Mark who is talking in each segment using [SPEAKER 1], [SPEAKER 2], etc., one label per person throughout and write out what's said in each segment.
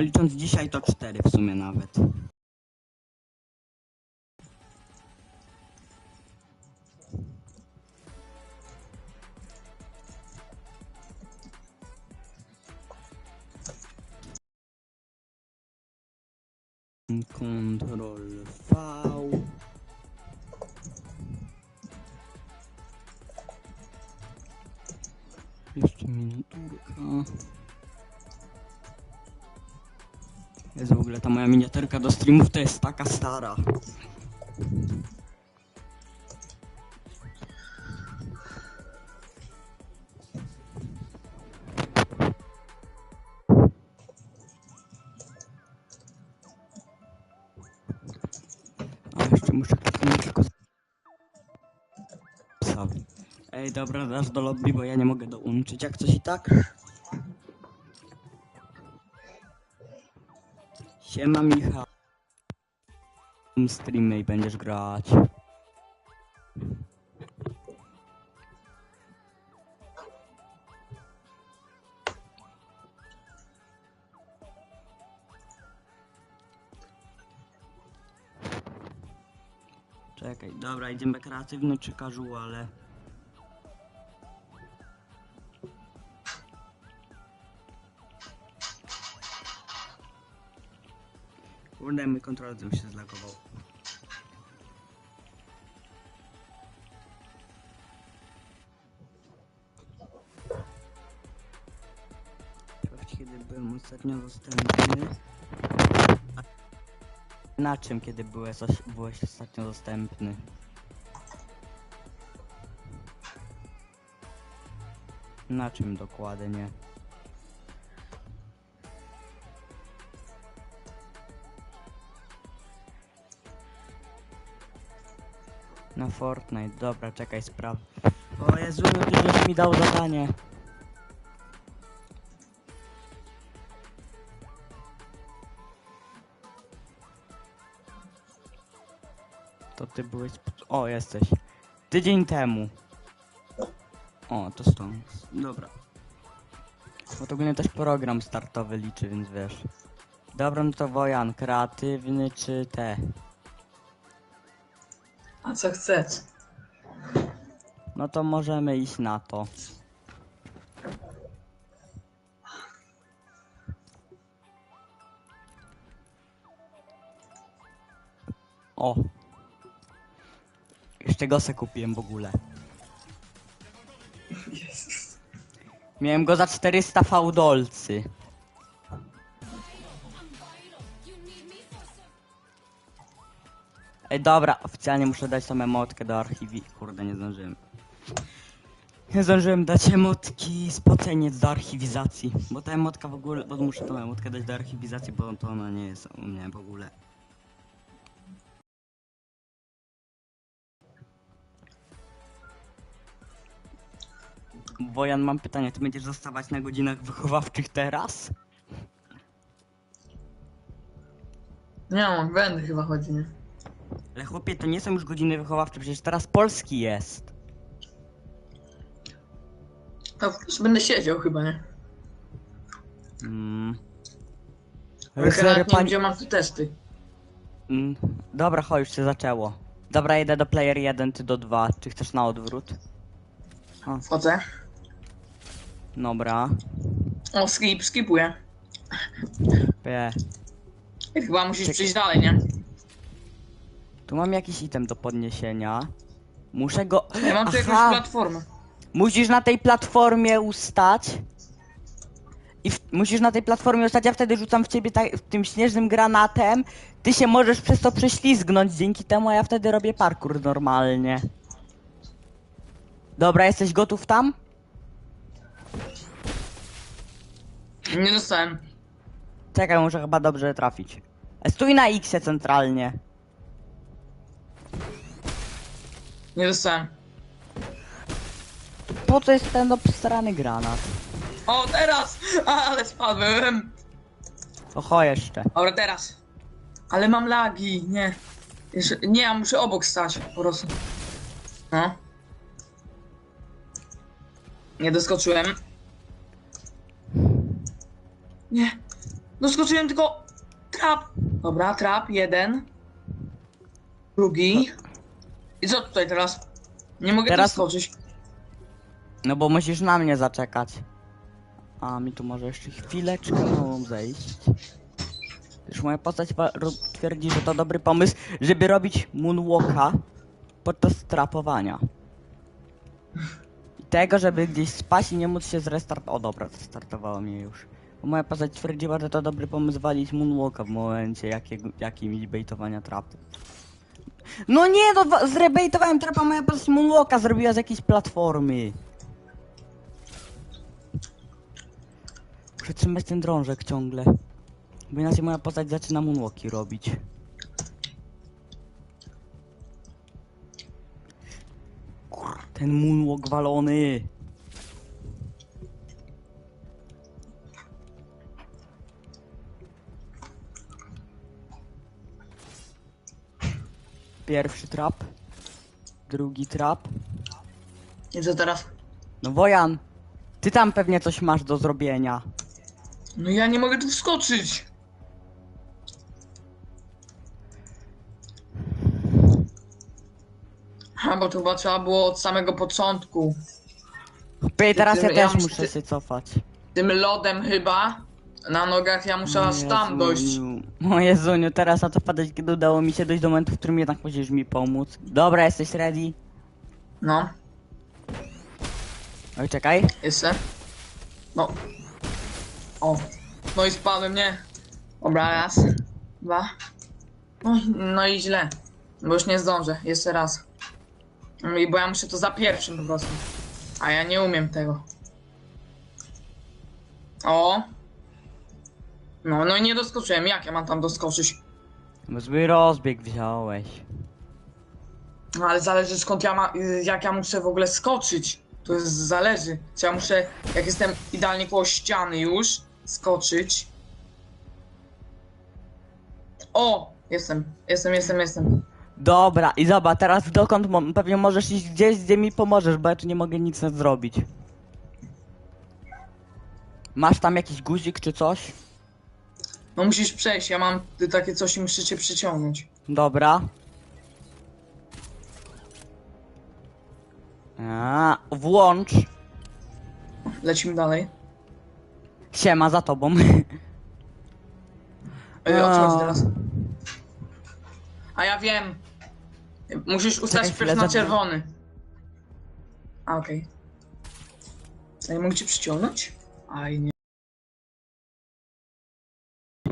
[SPEAKER 1] No licząc dzisiaj to cztery w sumie nawet. Ctrl V. Jeszcze miniaturka. Jest w ogóle ta moja miniaturka do streamów to jest taka stara. A jeszcze muszę tylko. Ej, dobra, dasz do lobby, bo ja nie mogę dołączyć jak coś i tak. Siema Michał. Streamy i będziesz grać. Czekaj, dobra, idziemy kreatywny czy casuale? Kurde, mój kontroler się zlagował. Kiedy byłem ostatnio dostępny. A Na czym, kiedy byłeś, byłeś ostatnio dostępny? Na czym dokładnie? Na Fortnite, dobra, czekaj, spraw. O Jezu, no ty żeś mi dał zadanie. To ty byłeś... O, jesteś. Tydzień temu. O, to stąd. Dobra. Bo to ogólnie też program startowy liczy, więc wiesz. Dobra, no to Wojan, kreatywny czy te?
[SPEAKER 2] A co chcesz?
[SPEAKER 1] No to możemy iść na to. O! Jeszcze go se kupiłem w ogóle.
[SPEAKER 2] Jezus.
[SPEAKER 1] Miałem go za 400 fałdolcy. Ej, dobra, oficjalnie muszę dać tą emotkę do archiwi... Kurde, nie zdążyłem. Nie zdążyłem dać emotki spoceniec do archiwizacji. Bo ta emotka w ogóle... Bo muszę tą emotkę dać do archiwizacji, bo to ona nie jest u mnie w ogóle. Wojan, mam pytanie, ty będziesz zostawać na godzinach wychowawczych teraz?
[SPEAKER 2] Nie no, będę chyba chodzi, nie?
[SPEAKER 1] Ale chłopie, to nie są już godziny wychowawcze, przecież teraz polski jest.
[SPEAKER 2] No, już będę siedział chyba, nie?
[SPEAKER 1] Mm.
[SPEAKER 2] Ale nie wiem,
[SPEAKER 1] pani...
[SPEAKER 2] gdzie mam tu testy.
[SPEAKER 1] Mm. Dobra, chodź, już się zaczęło. Dobra, jedę do player 1, ty do 2. Czy chcesz na odwrót?
[SPEAKER 2] Wchodzę.
[SPEAKER 1] Dobra.
[SPEAKER 2] O, skip, skipuję.
[SPEAKER 1] P.
[SPEAKER 2] Chyba musisz
[SPEAKER 1] Czekaj.
[SPEAKER 2] przejść dalej, nie?
[SPEAKER 1] Tu mam jakiś item do podniesienia. Muszę go...
[SPEAKER 2] Ja mam tu jakąś
[SPEAKER 1] Aha!
[SPEAKER 2] platformę.
[SPEAKER 1] Musisz na tej platformie ustać. I w, musisz na tej platformie ustać, ja wtedy rzucam w ciebie ta, tym śnieżnym granatem. Ty się możesz przez to prześlizgnąć dzięki temu, a ja wtedy robię parkour normalnie. Dobra, jesteś gotów tam?
[SPEAKER 2] Nie dostałem.
[SPEAKER 1] Czekaj, muszę chyba dobrze trafić. Stój na X centralnie.
[SPEAKER 2] Nie dostałem.
[SPEAKER 1] Po co jest ten obstrany granat?
[SPEAKER 2] O, teraz! A, ale spadłem.
[SPEAKER 1] Oho, jeszcze.
[SPEAKER 2] Dobra, teraz. Ale mam lagi, nie. Jeszcze, nie, ja muszę obok stać, po prostu. No. Nie doskoczyłem. Nie. Doskoczyłem tylko... Trap. Dobra, trap, jeden. Drugi. I co tutaj teraz? Nie mogę
[SPEAKER 1] Teraz-
[SPEAKER 2] doskoczyć.
[SPEAKER 1] No bo musisz na mnie zaczekać. A mi tu może jeszcze chwileczkę małą zejść. Już moja postać ro- twierdzi, że to dobry pomysł, żeby robić moonwalka podczas trapowania. I tego, żeby gdzieś spać i nie móc się zrestartować. O dobra, zrestartowało mnie już. Bo moja postać twierdziła, że to dobry pomysł walić moonwalka w momencie jakiego, jakimś baitowania trapu. No nie, no wa- zrebejtowałem trapa, moja postać moonwalka zrobiła z jakiejś platformy. Muszę ten drążek ciągle. Bo inaczej moja postać zaczyna moonwalki robić. Kur, ten moonwalk walony. Pierwszy trap. Drugi trap.
[SPEAKER 2] I co teraz?
[SPEAKER 1] No Wojan, ty tam pewnie coś masz do zrobienia.
[SPEAKER 2] No ja nie mogę tu wskoczyć. Ha, bo to chyba trzeba było od samego początku.
[SPEAKER 1] Pej, teraz ja też
[SPEAKER 2] muszę-
[SPEAKER 1] muszę się cofać.
[SPEAKER 2] Tym lodem chyba. Na nogach ja muszę aż tam dojść.
[SPEAKER 1] O Jezuniu, teraz na to wpadać, kiedy udało mi się dojść do momentu, w którym jednak musisz mi pomóc. Dobra, jesteś ready?
[SPEAKER 2] No,
[SPEAKER 1] Oj, czekaj.
[SPEAKER 2] jestem. No. O. No i spadłem, nie? Dobra, raz. Dwa. No, i- no i źle. Bo już nie zdążę. Jeszcze raz. I bo ja muszę to za pierwszym po prostu. A ja nie umiem tego. O. No, no i nie doskoczyłem. Jak ja mam tam doskoczyć?
[SPEAKER 1] Bo zły rozbieg wziąłeś.
[SPEAKER 2] No ale zależy skąd ja ma, y, jak ja muszę w ogóle skoczyć. To jest, zależy. Czy ja muszę, jak jestem idealnie koło ściany już, skoczyć. O! Jestem, jestem, jestem, jestem.
[SPEAKER 1] Dobra, i zobacz, teraz dokąd mo- pewnie możesz iść gdzieś, gdzie mi pomożesz, bo ja tu nie mogę nic zrobić. Masz tam jakiś guzik czy coś?
[SPEAKER 2] No musisz przejść, ja mam takie coś i muszę cię przyciągnąć.
[SPEAKER 1] Dobra. A, włącz.
[SPEAKER 2] Lecimy dalej.
[SPEAKER 1] Siema za tobą.
[SPEAKER 2] Ej, o co chodzi
[SPEAKER 1] A.
[SPEAKER 2] teraz? A ja wiem. Musisz ustać
[SPEAKER 1] Czekaj
[SPEAKER 2] na czerwony. A, okej. Okay. Ja mogę cię przyciągnąć? Aj, nie.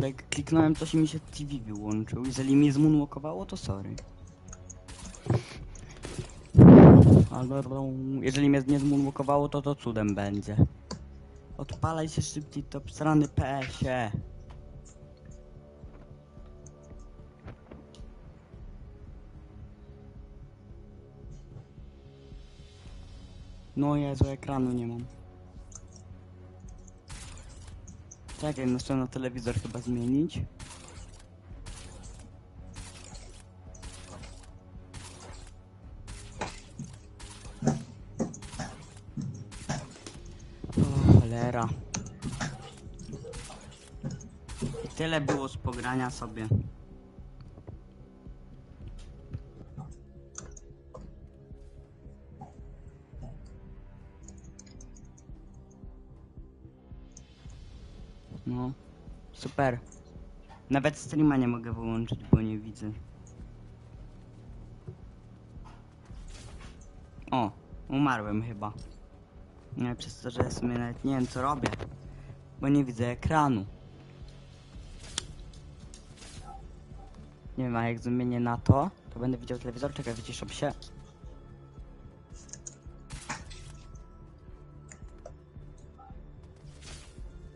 [SPEAKER 1] Jak kliknąłem coś i mi się TV wyłączył. Jeżeli mi zmoonwalkowało, to sorry. Albo jeżeli mnie nie zmoonwalkowało, to to cudem będzie. Odpalaj się szybciej, to strany PS-ie. No Jezu, ekranu nie mam. Czekaj, muszę na telewizor chyba zmienić. I tyle było z pogrania sobie. No, super. Nawet streama nie mogę wyłączyć, bo nie widzę. O, umarłem chyba. Nie, przez to, że sobie nawet nie wiem co robię. Bo nie widzę ekranu. Nie wiem, a jak zmienię na to, to będę widział telewizor. Czekaj, wyciszam się.